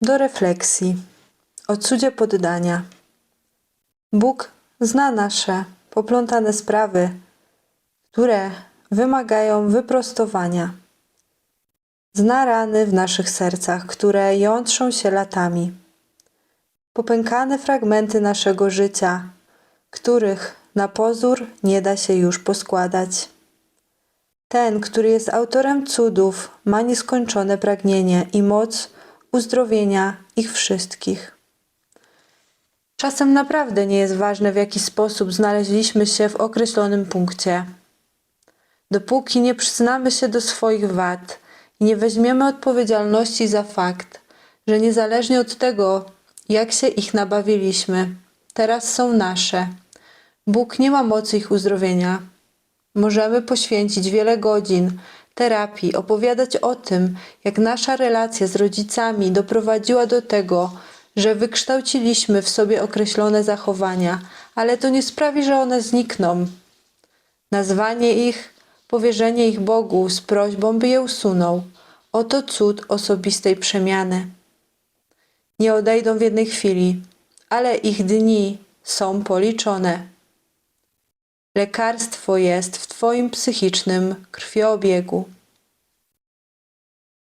Do refleksji. O cudzie poddania. Bóg zna nasze poplątane sprawy, które wymagają wyprostowania. Zna rany w naszych sercach, które jątrzą się latami. Popękane fragmenty naszego życia, których na pozór nie da się już poskładać. Ten, który jest autorem cudów, ma nieskończone pragnienie i moc uzdrowienia ich wszystkich. Czasem naprawdę nie jest ważne, w jaki sposób znaleźliśmy się w określonym punkcie. Dopóki nie przyznamy się do swoich wad i nie weźmiemy odpowiedzialności za fakt, że niezależnie od tego, jak się ich nabawiliśmy, teraz są nasze. Bóg nie ma mocy ich uzdrowienia. Możemy poświęcić wiele godzin terapii, opowiadać o tym, jak nasza relacja z rodzicami doprowadziła do tego, że wykształciliśmy w sobie określone zachowania, ale to nie sprawi, że one znikną. Nazwanie ich, powierzenie ich Bogu z prośbą, by je usunął. Oto cud osobistej przemiany. Nie odejdą w jednej chwili, ale ich dni są policzone. Lekarstwo jest w Twoim psychicznym krwiobiegu.